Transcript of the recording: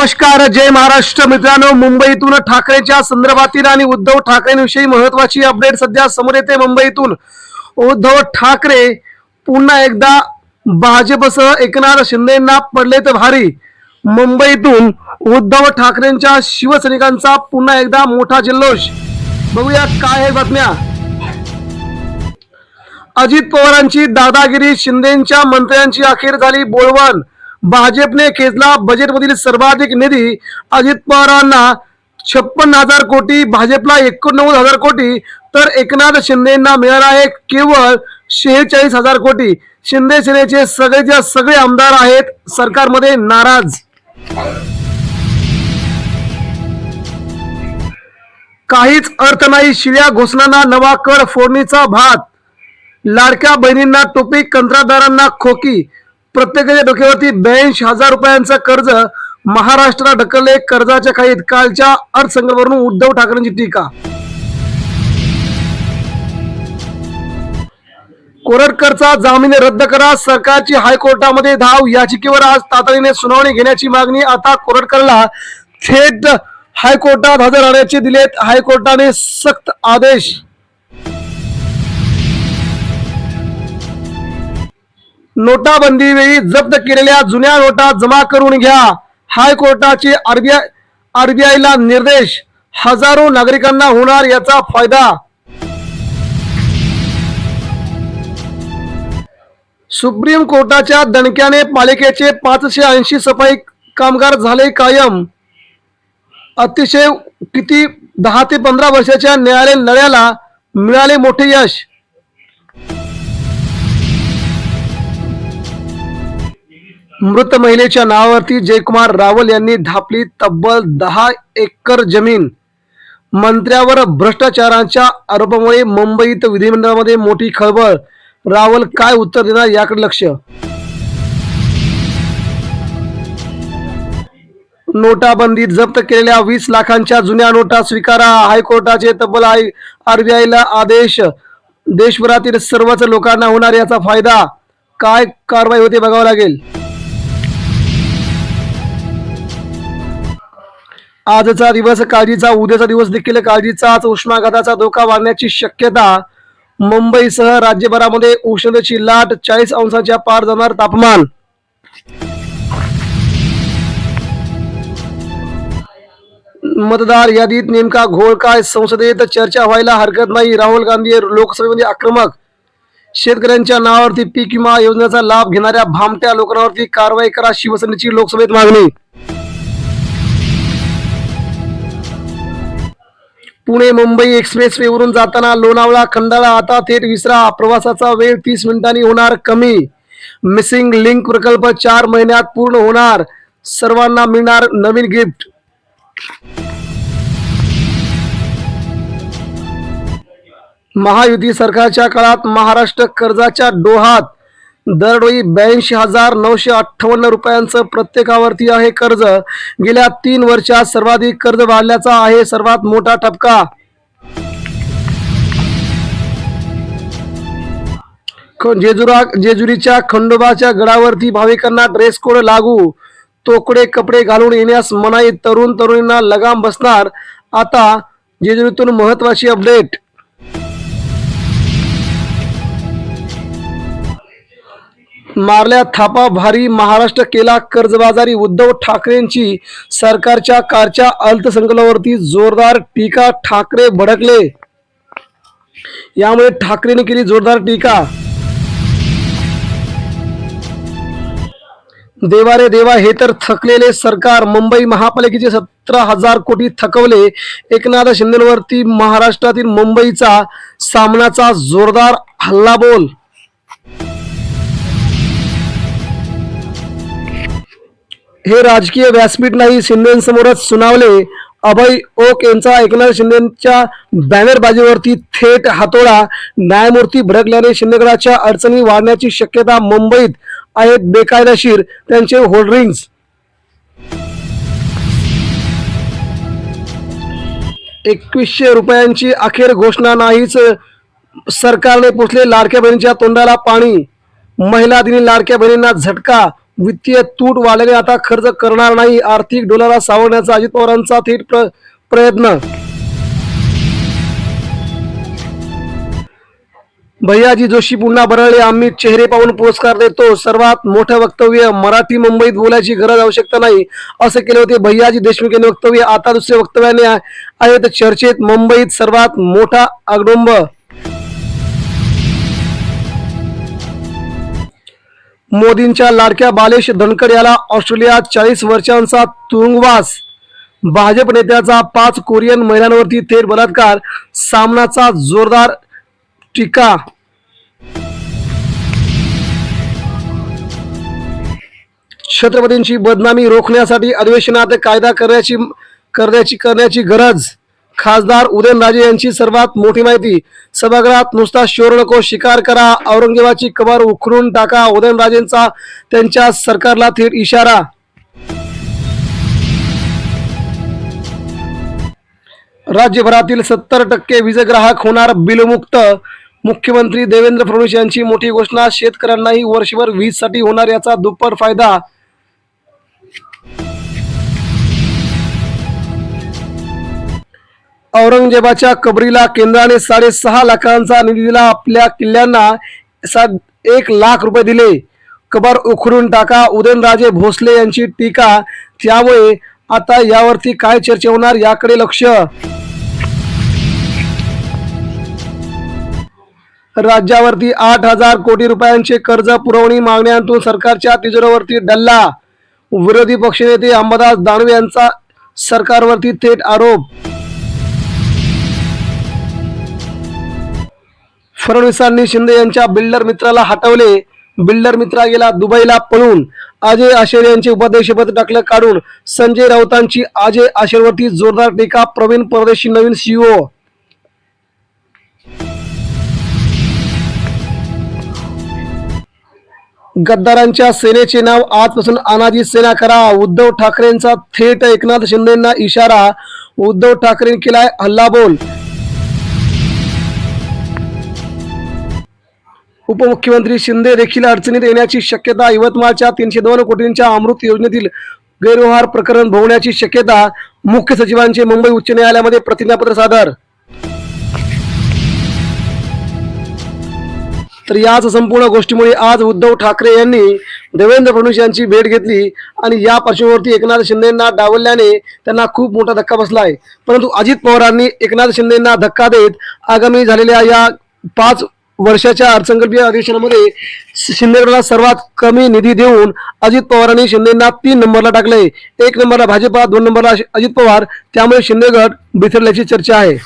नमस्कार जय महाराष्ट्र. मित्रांनो मुंबईतून ठाकरेच्या संदर्भातील आणि उद्धव ठाकरेंविषयी महत्वाची अपडेट सध्या समोर येते. मुंबईतून उद्धव ठाकरे पुन्हा एकदा भाजपसह एकनाथ शिंदेना पडलेत भारी. मुंबईतून उद्धव ठाकरेंच्या शिवसैनिकांचा पुन्हा एकदा मोठा जल्लोष. बघूया काय आहे बातम्या. अजित पवारांची दादागिरी शिंदेच्या मंत्र्यांची अखेर झाली बोलवण. भाजपने खेचला बजेटमधील सर्वाधिक निधी अजित पवारांना छप्पन हजार कोटी भाजपला एकोणनव्वद हजार कोटी तर एकनाथ शिंदेना मिळाला आहे केवळ शेहेचाळीस हजार कोटी. शिंदे सेनेचे सगळेच्या सगळे आमदार आहेत सरकारमध्ये नाराज. काहीच अर्थ नाही शिळ्या घोषणांना नवा कर फोडणीचा भात. लाडक्या बहिणींना टोपी कंत्राटदारांना खोकी. प्रत्येकाच्या डोक्यावरती ब्याऐंशी हजार रुपयांचं कर्ज महाराष्ट्राला ढकलले कर्जाच्या खाईत. कालच्या अर्थसंकल्पावरून उद्धव ठाकरेंची टीका. कोरटकरचा जामीन रद्द करा. सरकारची हायकोर्टामध्ये धाव. याचिकेवर आज तातडीने सुनावणी घेण्याची मागणी. आता कोरटकरला थेट हायकोर्टात हजर राहण्याचे दिलेत. हायकोर्टाने सक्त आदेश. नोटाबंदी वेळी जप्त केलेल्या जुन्या नोटा जमा करून घ्या. हायकोर्टाचे आरबीआय आरबीआयला निर्देश. हजारो नागरिकांना होणार याचा फायदा. सुप्रीम कोर्टाच्या दणक्याने पालिकेचे पाचशे ऐंशी सफाई कामगार झाले कायम. अतिशय किती दहा ते पंधरा वर्षाच्या न्यायालय लढ्याला मिळाले मोठे यश. मृत महिलेच्या नावावरती जयकुमार रावल यांनी ढापली तब्बल दहा एकर जमीन. मंत्र्यावर भ्रष्टाचाराच्या आरोपामुळे मुंबईत विधिमंडळामध्ये मोठी खळबळ. रावल काय उत्तर देणार याकडे लक्ष. नोटाबंदीत जप्त केलेल्या वीस लाखांच्या जुन्या नोटा स्वीकारा. हायकोर्टाचे तब्बल आय आरबीआयला आदेश. देशभरातील सर्वच लोकांना होणार याचा फायदा. काय कारवाई होते बघावं लागेल. आजचा दिवस काळजीचा उद्याचा दिवस देखील काळजीचा उष्माघाताचा धोका वाढण्याची शक्यता मुंबईसह राज्यभरामध्ये उष्णतेची लाट चाळीस अंशाच्या पार जाणार तापमान. मतदार यादीत नेमका घोळ काय? संसदेत चर्चा व्हायला हरकत नाही. राहुल गांधी लोकसभेमध्ये आक्रमक. शेतकऱ्यांच्या नावावरती पीक विमा योजनेचा लाभ घेणाऱ्या भामट्या लोकांवरती कारवाई करा शिवसेनेची लोकसभेत मागणी. पुणे मुंबई एक्सप्रेस वेवरून जाताना लोणावळा खंडाळा आता थेट विसरा. प्रवासाचा वेळ तीस मिनिटांनी होणार कमी. मिसिंग लिंक प्रकल्प चार महिन्यात पूर्ण होणार. सर्वांना मिळणार नवीन गिफ्ट. महायुती सरकारच्या काळात महाराष्ट्र कर्जाच्या डोहात. दरडोई ब्याऐंशी हजार नऊशे अठ्ठावन्न रुपयांचं प्रत्येकावरती आहे कर्ज. गेल्या तीन वर्षात सर्वाधिक कर्ज वाढल्याचा आहे सर्वात मोठा ठपका. ख- जेजुरा जेजुरीच्या खंडोबाच्या गडावरती भाविकांना ड्रेस कोड लागू. तोकडे कपडे घालून येण्यास मनाई तरुण तरुणींना लगाम बसणार. आता जेजुरीतून महत्वाची अपडेट मारल्या थापा भारी महाराष्ट्र केला कर्जबाजारी. उद्धव ठाकरेंची सरकारच्या कारच्या अर्थसंकल्पावरती जोरदार टीका. ठाकरे भडकले. यामुळे ठाकरेने केली जोरदार टीका. देवा रे देवा हे तर थकलेले सरकार. मुंबई महापालिकेचे सतरा हजार कोटी थकवले. एकनाथ शिंदेवरती महाराष्ट्रातील मुंबईचा सामनाचा जोरदार हल्ला हे राजकीय व्यासपीठ नाही शिंदेसमोरच सुनावले. अभय ओक यांचा एकनाथ शिंदेच्या बॅनरबाजीवरती थेट हातोडा. न्यायमूर्ती भडकल्याने शिंदेगडाच्या अडचणी वाढण्याची शक्यता मुंबईत आहेत बेकायदेशीर. त्यांचे होल्डिंग्स एकवीसशे रुपयांची अखेर घोषणा नाहीच. सरकारने पोचले लाडक्या बहिणीच्या तोंडाला पाणी. महिला दिनी लाडक्या बहिणींना झटका. वित्तीय तूट वाढल्याने आता खर्च करणार नाही. आर्थिक डोलारा सावरण्याचा अजित पवारांचा थेट प्र प्रयत्न. भैयाजी जोशी पुन्हा बरळले आम्ही चेहरे पाहून पुरस्कार देतो. सर्वात मोठं वक्तव्य मराठी मुंबईत बोलायची गरज आवश्यकता नाही. असं केले होते भैयाजी देशमुख यांनी वक्तव्य. आता दुसऱ्या वक्तव्याने आहेत चर्चेत मुंबईत सर्वात मोठा अगडोंब मोदींच्या लाडक्या बालेश धनखड याला ऑस्ट्रेलियात चाळीस वर्षांचा तुरुंगवास. भाजप नेत्याचा पाच कोरियन महिलांवरती थेट बलात्कार सामनाचा जोरदार टीका. छत्रपतींची बदनामी रोखण्यासाठी अधिवेशनात कायदा करण्याची करण्याची करण्याची गरज. खासदार उदयनराजे यांची सर्वात मोठी माहिती. सभागृहात नुसता शोर नको शिकार करा औरंगजेबाची कबर उखडून टाका उदयनराजेंचा त्यांच्या सरकारला थेट इशारा. राज्यभरातील सत्तर टक्के वीज ग्राहक होणार बिलमुक्त. मुख्यमंत्री देवेंद्र फडणवीस यांची मोठी घोषणा शेतकऱ्यांनाही वर्षभर वीजसाठी होणार याचा दुप्पट फायदा. औरंगजेबाच्या कबरीला केंद्राने साडेसहा लाखांचा निधी दिला. आपल्या किल्ल्यांना सात एक लाख रुपये दिले. कबर उखडून टाका. उदयनराजे भोसले यांची टीका. त्यामुळे आता यावरती काय चर्चा होणार याकडे लक्ष. राज्यावरती आठ हजार कोटी रुपयांचे कर्ज पुरवणी मागण्यांतून सरकारच्या तिजोरीवरती डल्ला. विरोधी पक्षनेते अंबादास दानवे यांचा सरकारवरती थेट आरोप. फडणवीसांनी शिंदे यांच्या बिल्डर मित्राला हटवले. बिल्डर मित्रा गेला दुबईला पळून. अजय आशेर यांचे उपाध्यक्षपद टाकलं काढून. संजय राऊतांची अजय आशेरवरती जोरदार टीका. प्रवीण परदेशी नवीन सीईओ गद्दारांच्या सेनेचे नाव आजपासून अनाजी सेना करा. उद्धव ठाकरेंचा थेट एकनाथ शिंदेना इशारा. उद्धव ठाकरे केलाय हल्लाबोल. उपमुख्यमंत्री शिंदे देखील अडचणीत येण्याची शक्यता यवतमाळच्या तीनशे दोन कोटींच्या अमृत योजनेतील गैरव्यवहार प्रकरण भोवण्याची शक्यता मुख्य सचिवांचे मुंबई उच्च न्यायालयामध्ये प्रतिज्ञापत्र सादर. तर याच संपूर्ण गोष्टीमुळे आज उद्धव ठाकरे यांनी देवेंद्र फडणवीस यांची भेट घेतली आणि या पार्श्वभूमीवरती एकनाथ शिंदेंना डावलल्याने त्यांना खूप मोठा धक्का बसला आहे परंतु अजित पवारांनी एकनाथ शिंदेंना धक्का देत आगामी झालेल्या या पाच वर्षाच्या अर्थसंकल्पीय अधिवेशनामध्ये शिंदेगडला सर्वात कमी निधी देऊन अजित पवारांनी शिंदेना तीन नंबरला टाकले एक नंबरला भाजपा दोन नंबरला अजित पवार. त्यामुळे शिंदेगड बिथरल्याची चर्चा आहे.